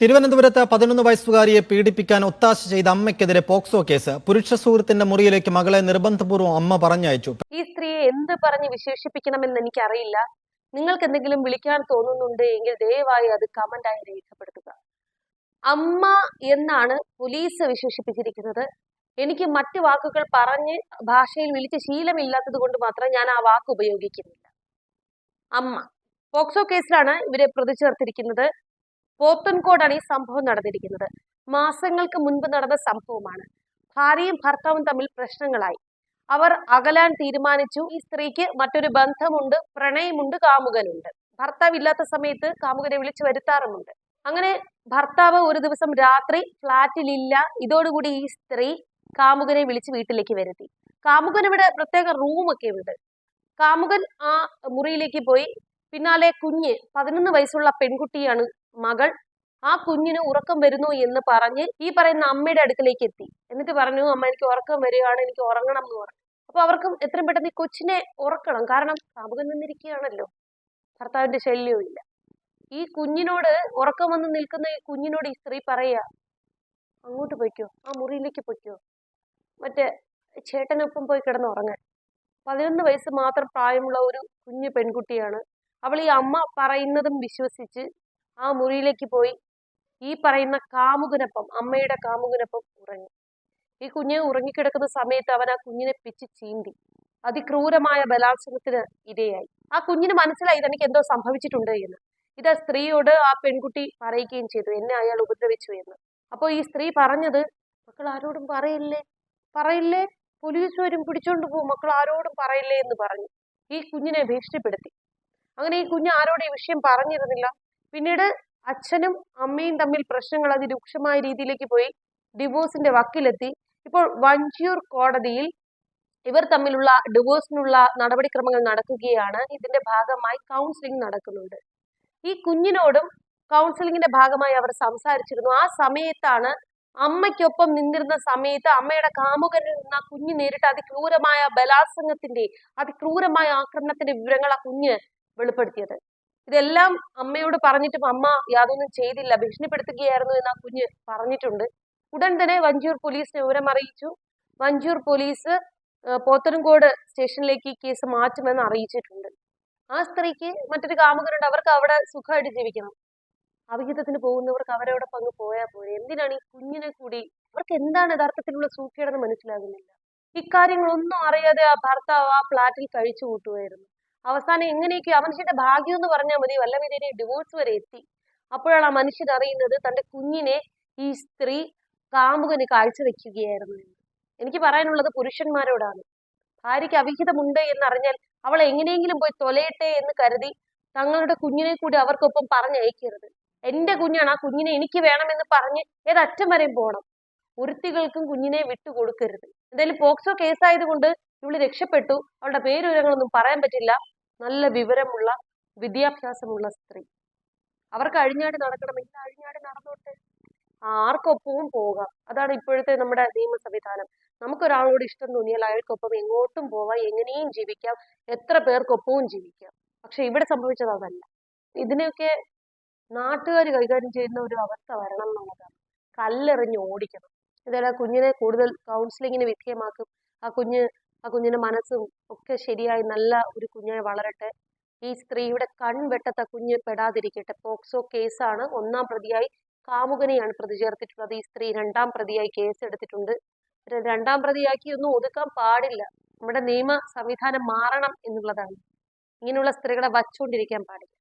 തിരുവനന്തപുരത്ത് പതിനൊന്ന് വയസ്സുകാരിയെ പീഡിപ്പിക്കാൻ ഒത്താശ ചെയ്ത അമ്മയ്ക്കെതിരെ പോക്സോ കേസ്. പുരുഷ സുഹൃത്തിന്റെ മുറിയിലേക്ക് മകളെ നിർബന്ധപൂർവം അമ്മ പറഞ്ഞയച്ചു. ഈ സ്ത്രീയെ എന്ത് പറഞ്ഞ് വിശേഷിപ്പിക്കണമെന്ന് എനിക്കറിയില്ല. നിങ്ങൾക്ക് എന്തെങ്കിലും വിളിക്കാൻ തോന്നുന്നുണ്ട് എങ്കിൽ ദയവായി അത് കമന്റായി രേഖപ്പെടുത്തുക. അമ്മ എന്നാണ് പോലീസ് വിശേഷിപ്പിച്ചിരിക്കുന്നത്. എനിക്ക് മറ്റു വാക്കുകൾ പറഞ്ഞ് ഭാഷയിൽ വിളിച്ച് ശീലമില്ലാത്തത് കൊണ്ട് മാത്രം ഞാൻ ആ വാക്ക് ഉപയോഗിക്കുന്നില്ല. അമ്മ. പോക്സോ കേസിലാണ് ഇവരെ പ്രതി ചേർത്തിരിക്കുന്നത് പോത്തൻകോടാണ് ഈ സംഭവം നടന്നിരിക്കുന്നത്. മാസങ്ങൾക്ക് മുൻപ് നടന്ന സംഭവമാണ്. ഭാര്യയും ഭർത്താവും തമ്മിൽ പ്രശ്നങ്ങളായി. അവർ അകലാൻ തീരുമാനിച്ചു. ഈ സ്ത്രീക്ക് മറ്റൊരു ബന്ധമുണ്ട് പ്രണയമുണ്ട് കാമുകനുണ്ട്. ഭർത്താവ് ഇല്ലാത്ത സമയത്ത് കാമുകനെ വിളിച്ചു വരുത്താറുമുണ്ട്. അങ്ങനെ ഭർത്താവ് ഒരു ദിവസം രാത്രി ഫ്ലാറ്റിലില്ല. ഇതോടുകൂടി ഈ സ്ത്രീ കാമുകനെ വിളിച്ച് വീട്ടിലേക്ക് വരുത്തി. കാമുകൻ ഇവിടെ പ്രത്യേക റൂമൊക്കെ ഉണ്ട്. കാമുകൻ ആ മുറിയിലേക്ക് പോയി. പിന്നാലെ കുഞ്ഞ് പതിനൊന്ന് വയസ്സുള്ള പെൺകുട്ടിയാണ് മകൾ ആ കുഞ്ഞിന് ഉറക്കം വരുന്നു എന്ന് പറഞ്ഞ് ഈ പറയുന്ന അമ്മയുടെ അടുക്കലേക്ക് എത്തി. എന്നിട്ട് പറഞ്ഞു അമ്മ എനിക്ക് ഉറക്കം വരികയാണ് എനിക്ക് ഉറങ്ങണം എന്ന് പറഞ്ഞു. അപ്പൊ അവർക്കും എത്രയും പെട്ടെന്ന് ഈ കൊച്ചിനെ ഉറക്കണം. കാരണം കാമുകൻ നിന്നിരിക്കുകയാണല്ലോ. ഭർത്താവിന്റെ ശല്യവും ഇല്ല. ഈ കുഞ്ഞിനോട് ഉറക്കം വന്ന് നിൽക്കുന്ന ഈ കുഞ്ഞിനോട് ഈ സ്ത്രീ പറയുക അങ്ങോട്ട് പൊയ്ക്കോ ആ മുറിയിലേക്ക് പൊയ്ക്കോ. മറ്റേ ചേട്ടനൊപ്പം പോയി കിടന്ന് ഉറങ്ങാൻ. പതിനൊന്ന് വയസ്സ് മാത്രം പ്രായമുള്ള ഒരു കുഞ്ഞു പെൺകുട്ടിയാണ്. അവൾ ഈ അമ്മ പറയുന്നതും വിശ്വസിച്ച് ആ മുറിയിലേക്ക് പോയി. ഈ പറയുന്ന കാമുകനൊപ്പം അമ്മയുടെ കാമുകനൊപ്പം ഉറങ്ങി. ഈ കുഞ്ഞ് ഉറങ്ങിക്കിടക്കുന്ന സമയത്ത് അവൻ ആ കുഞ്ഞിനെ പിച്ച് ചീന്തി. അതിക്രൂരമായ ബലാത്സംഗത്തിന് ഇരയായി. ആ കുഞ്ഞിന് മനസ്സിലായി തനിക്ക് എന്തോ സംഭവിച്ചിട്ടുണ്ട് എന്ന്. ഇത് സ്ത്രീയോട് ആ പെൺകുട്ടി പറയുകയും ചെയ്തു എന്നെ അയാൾ ഉപദ്രവിച്ചു എന്ന്. അപ്പോൾ ഈ സ്ത്രീ പറഞ്ഞത് മക്കൾ ആരോടും പറയില്ലേ? പറയില്ലേ? പോലീസ് വരും പിടിച്ചോണ്ട് പോകും മക്കൾ ആരോടും പറയില്ലേ? എന്ന് പറഞ്ഞു. ഈ കുഞ്ഞിനെ ഭീഷണിപ്പെടുത്തി. അങ്ങനെ ഈ കുഞ്ഞ് ആരോടും ഈ വിഷയം പറഞ്ഞിരുന്നില്ല. പിന്നീട് അച്ഛനും അമ്മയും തമ്മിൽ പ്രശ്നങ്ങൾ അതിരൂക്ഷമായ രീതിയിലേക്ക് പോയി. ഡിവോഴ്സിന്റെ വക്കിലെത്തി. ഇപ്പോൾ വഞ്ചിയൂർ കോടതിയിൽ ഇവർ തമ്മിലുള്ള ഡിവോഴ്സിനുള്ള നടപടിക്രമങ്ങൾ നടക്കുകയാണ്. ഇതിന്റെ ഭാഗമായി കൗൺസിലിംഗ് നടക്കുന്നുണ്ട്. ഈ കുഞ്ഞിനോടും കൗൺസിലിംഗിന്റെ ഭാഗമായി അവർ സംസാരിച്ചിരുന്നു. ആ സമയത്താണ് അമ്മയ്ക്കൊപ്പം നിന്നിരുന്ന സമയത്ത് അമ്മയുടെ കാമുകനിൽ നിന്ന് ആ കുഞ്ഞ് നേരിട്ട് അതിക്രൂരമായ ബലാത്സംഗത്തിന്റെ അതിക്രൂരമായ ആക്രമണത്തിന്റെ വിവരങ്ങൾ ആ കുഞ്ഞ് വെളിപ്പെടുത്തിയത്. ഇതെല്ലാം അമ്മയോട് പറഞ്ഞിട്ടും അമ്മ യാതൊന്നും ചെയ്തില്ല. ഭീഷണിപ്പെടുത്തുകയായിരുന്നു എന്ന് ആ കുഞ്ഞ് പറഞ്ഞിട്ടുണ്ട്. ഉടൻ തന്നെ വഞ്ചൂർ പോലീസിനെ വിവരം അറിയിച്ചു. വഞ്ചൂർ പോലീസ് പോത്തനംകോട് സ്റ്റേഷനിലേക്ക് കേസ് മാറ്റുമെന്ന് അറിയിച്ചിട്ടുണ്ട്. ആ സ്ത്രീക്ക് മറ്റൊരു കാമുകനുണ്ട്. അവർക്ക് അവിടെ സുഖമായിട്ട് ജീവിക്കണം. അവിഹിതത്തിന് പോകുന്നവർക്ക് അവരവിടെ പങ്ക് പോയാൽ പോരെ. എന്തിനാണ് ഈ കുഞ്ഞിനെ കൂടി? അവർക്ക് എന്താണ് യഥാർത്ഥത്തിലുള്ള സൂക്കേടെന്ന് മനസ്സിലാകുന്നില്ല. ഇക്കാര്യങ്ങളൊന്നും അറിയാതെ ആ ഭർത്താവ് ആ ഫ്ലാറ്റിൽ കഴിച്ചു കൂട്ടുമായിരുന്നു അവസാനം എങ്ങനെയൊക്കെ ആ മനുഷ്യന്റെ ഭാഗ്യം എന്ന് പറഞ്ഞാൽ മതി. വല്ല ഡിവോഴ്സ് വരെ എത്തി. അപ്പോഴാണ് ആ മനുഷ്യൻ അറിയുന്നത് തന്റെ കുഞ്ഞിനെ ഈ സ്ത്രീ കാമുകന് കാഴ്ചവെക്കുകയായിരുന്നു എനിക്ക് പറയാനുള്ളത് പുരുഷന്മാരോടാണ്. ഭാര്യയ്ക്ക് അവിഹിതമുണ്ട് എന്നറിഞ്ഞാൽ അവൾ എങ്ങനെയെങ്കിലും പോയി തൊലയട്ടെ എന്ന് കരുതി തങ്ങളുടെ കുഞ്ഞിനെ കൂടി അവർക്കൊപ്പം പറഞ്ഞയക്കരുത്. എന്റെ കുഞ്ഞാണ് ആ കുഞ്ഞിനെ എനിക്ക് വേണമെന്ന് പറഞ്ഞ് ഏതറ്റം വരെയും പോകണം ഒരുത്തികൾക്കും കുഞ്ഞിനെ വിട്ടുകൊടുക്കരുത്. എന്തായാലും പോക്സോ കേസായതുകൊണ്ട് ഇവൾ രക്ഷപ്പെട്ടു. അവളുടെ പേരുവിവരങ്ങളൊന്നും പറയാൻ പറ്റില്ല. നല്ല വിവരമുള്ള വിദ്യാഭ്യാസമുള്ള സ്ത്രീ. അവർക്ക് അഴിഞ്ഞാടി നടക്കണമെങ്കിൽ അഴിഞ്ഞാടി നടന്നോട്ടെ? ആർക്കൊപ്പവും പോകാം. അതാണ് ഇപ്പോഴത്തെ നമ്മുടെ നിയമ സംവിധാനം നമുക്കൊരാളോട് ഇഷ്ടം തോന്നിയാൽ അയാൾക്കൊപ്പം എങ്ങോട്ടും പോവാം. എങ്ങനെയും ജീവിക്കാം. എത്ര പേർക്കൊപ്പവും ജീവിക്കാം. പക്ഷെ ഇവിടെ സംഭവിച്ചത് അതല്ല. ഇതിനെയൊക്കെ നാട്ടുകാർ കൈകാര്യം ചെയ്യുന്ന ഒരു അവസ്ഥ വരണം എന്നുള്ളതാണ്. കല്ലെറിഞ്ഞ് ഓടിക്കണം. ഇതേപോലെ കുഞ്ഞിനെ കൂടുതൽ കൗൺസിലിങ്ങിന് വിധേയമാക്കും. ആ കുഞ്ഞ് ആ കുഞ്ഞിന്റെ മനസ്സും ഒക്കെ ശരിയായി നല്ല ഒരു കുഞ്ഞായി വളരട്ടെ. ഈ സ്ത്രീയുടെ കൺവെട്ടത്ത കുഞ്ഞ് പെടാതിരിക്കട്ടെ. പോക്സോ കേസാണ് ഒന്നാം പ്രതിയായി കാമുകനെയാണ് പ്രതി ചേർത്തിട്ടുള്ളത് ഈ സ്ത്രീ രണ്ടാം പ്രതിയായി കേസ് എടുത്തിട്ടുണ്ട് രണ്ടാം പ്രതിയാക്കി ഒന്നും ഒതുക്കാൻ പാടില്ല. നമ്മുടെ നിയമ സംവിധാനം മാറണം എന്നുള്ളതാണ്. ഇങ്ങനെയുള്ള സ്ത്രീകളെ വച്ചുകൊണ്ടിരിക്കാൻ പാടില്ല.